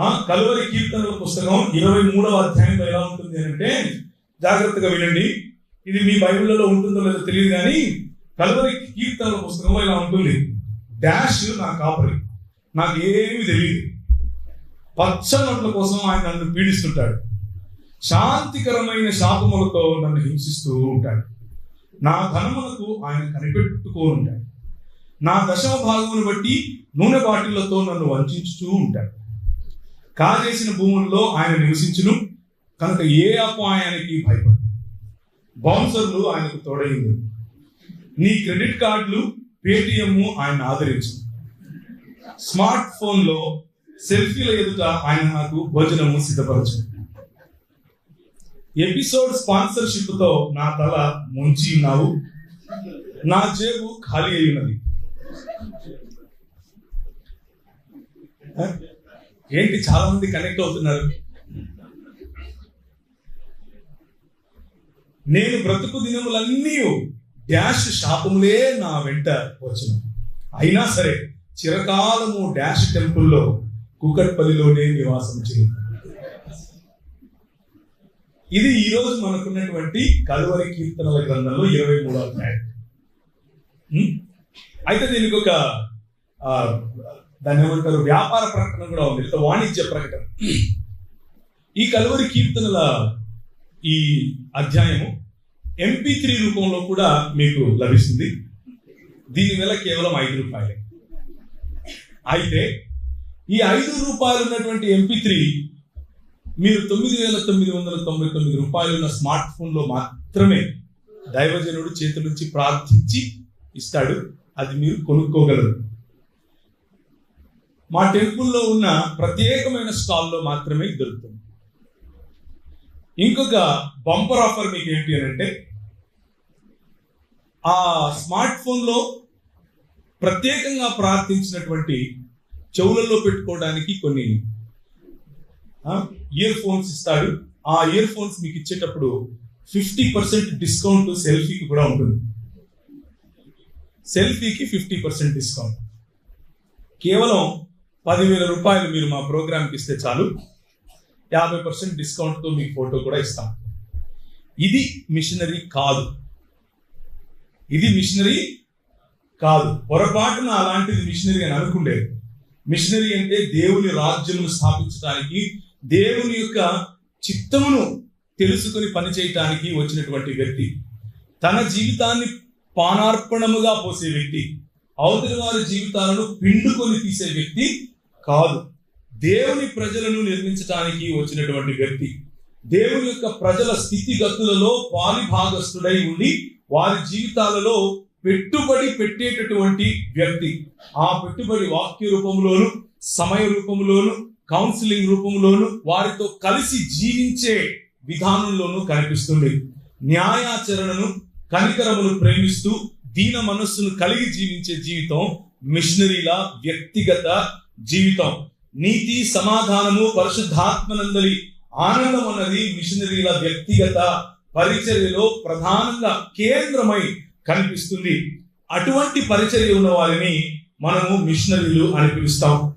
కలువరి కీర్తనల పుస్తకం ఇరవై మూడవ అధ్యాయంలో ఎలా ఉంటుంది అంటే జాగ్రత్తగా వినండి. ఇది మీ బైబిల్లో ఉంటుందో లేదో తెలియదు కానీ కలువరి కీర్తనల పుస్తకంలో ఇలా ఉంటుంది. డాష్ నా కాపరి. నాకు ఏమీ తెలియదు. పచ్చనట్ల కోసం ఆయన నన్ను పీడిస్తుంటాడు. శాంతికరమైన శాపములతో నన్ను హింసిస్తూ ఉంటాడు. నా ధనములకు ఆయన కనిపెట్టుకో ఉంటాడు. నా దశమ భాగమును బట్టి నూనె బాటిళ్ళతో నన్ను వంచుతూ ఉంటాడు. కాజేసిన భూముల్లో ఆయన నివసించును. కనుక ఏ అపాయానికి భయపడు? బౌన్సర్లు ఆయనకు తోడైంది నీ క్రెడిట్ కార్డులు పేటిఎమ్ ఆయన ఆదరించు. స్మార్ట్ ఫోన్లో సెల్ఫీల ఎదుట ఆయన నాకు భోజనము సిద్ధపరచు. ఎపిసోడ్ స్పాన్సర్షిప్తో నా తల ముంచి ఉన్నావు నా జేబు ఖాళీ అయినది ఏంటి చాలా మంది కనెక్ట్ అవుతున్నారు? నేను బ్రతుకు దినములన్నీ డాష్ శాపములే నా వెంట వచ్చిన. అయినా సరే చిరకాలము డాష్ టెంపుల్లో కుకట్పల్లిలోనే నివాసం చేయాలి ఇది ఈరోజు మనకున్నటువంటి కలువరి కీర్తనల గ్రంథంలో ఇరవై మూడో అధ్యాయం. అయితే దీనికి ఒక దాన్ని ఏమంటారు వ్యాపార ప్రకటన కూడా ఉంది. లేదా వాణిజ్య ప్రకటన. ఈ కలువరి కీర్తనల ఈ అధ్యాయము ఎంపీ త్రీ రూపంలో కూడా మీకు లభిస్తుంది. దీని వేల కేవలం ఐదు రూపాయలే. అయితే ఈ ఐదు రూపాయలు ఉన్నటువంటి ఎంపీ త్రీ మీరు తొమ్మిది వేల తొమ్మిది వందల తొంభై తొమ్మిది రూపాయలు ఉన్న స్మార్ట్ ఫోన్లో మాత్రమే దైవజనుడు చేతుల నుంచి ప్రార్థించి ఇస్తాడు. అది మీరు కొనుక్కోగలరు. మా టెంపుల్లో ఉన్న ప్రత్యేకమైన స్టాల్లో మాత్రమే దొరుకుతుంది. ఇంకొక బంపర్ ఆఫర్ మీకు ఏంటి అని అంటే ఆ స్మార్ట్ ఫోన్లో ప్రత్యేకంగా ప్రార్థించినటువంటి చెవులలో పెట్టుకోవడానికి కొన్ని ఇయర్ ఫోన్స్ ఇస్తాడు. ఆ ఇయర్ ఫోన్స్ మీకు ఇచ్చేటప్పుడు ఫిఫ్టీ పర్సెంట్ డిస్కౌంట్ సెల్ఫీకి కూడా ఉంటుంది. సెల్ఫీకి ఫిఫ్టీ పర్సెంట్ డిస్కౌంట్. కేవలం పదివేల రూపాయలు మీరు మా ప్రోగ్రామ్కి ఇస్తే చాలు. యాభై పర్సెంట్ డిస్కౌంట్తో మీ ఫోటో కూడా ఇస్తాం. ఇది మిషనరీ కాదు. ఇది మిషనరీ కాదు. పొరపాటున అలాంటిది మిషనరీ అని అనుకుండేది. మిషనరీ అంటే దేవుని రాజ్యమును స్థాపించడానికి దేవుని యొక్క చిత్తమును తెలుసుకుని పనిచేయటానికి వచ్చినటువంటి వ్యక్తి. తన జీవితాన్ని పానార్పణముగా పోసే వ్యక్తి. అవతలి వారి జీవితాలను పిండుకొని తీసే వ్యక్తి కాదు. దేవుని ప్రజలను నిర్మించడానికి వచ్చినటువంటి వ్యక్తి. దేవుని యొక్క ప్రజల స్థితిగతులలో పాలిభాగస్థుడై ఉండి వారి జీవితాలలో పెట్టుబడి పెట్టేటటువంటి వ్యక్తి. ఆ పెట్టుబడి వాక్య రూపంలోను సమయ రూపంలోను కౌన్సిలింగ్ రూపంలోను వారితో కలిసి జీవించే విధానంలోనూ కనిపిస్తుంది. న్యాయాచరణను కనికరమును ప్రేమిస్తూ దీన మనస్సును కలిగి జీవించే జీవితం మిషనరీల వ్యక్తిగత జీవితం. నీతి సమాధానము పరిశుద్ధాత్మనందలి ఆనందం అన్నది మిషనరీల వ్యక్తిగత పరిచర్యలో ప్రధానంగా కేంద్రమై కనిపిస్తుంది. అటువంటి పరిచర్య ఉన్న వారిని మనము మిషనరీలు అని పిలుస్తాం.